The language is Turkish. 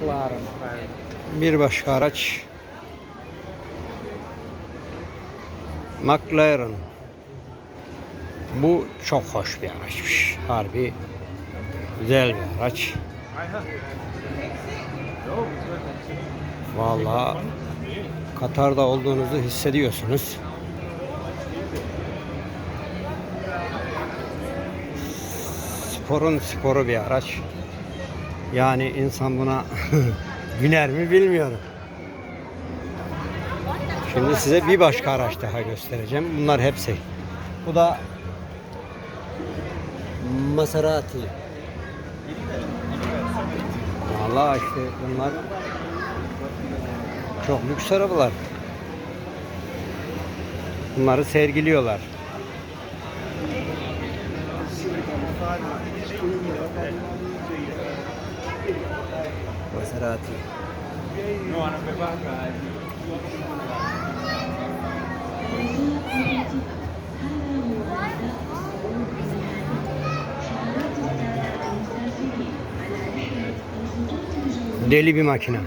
McLaren. Bir başka araç. McLaren. Bu çok hoş bir araçmış. Harbi güzel bir araç. Vallahi Katar'da olduğunuzu hissediyorsunuz. Sporun sporu bir araç. Yani insan buna biner mi bilmiyorum. Şimdi size bir başka araç daha göstereceğim. Bunlar hepsi. Bu da Maserati. Valla işte bunlar çok lüks arabalar. Bunları sergiliyorlar. Maserati. Deli bir makine.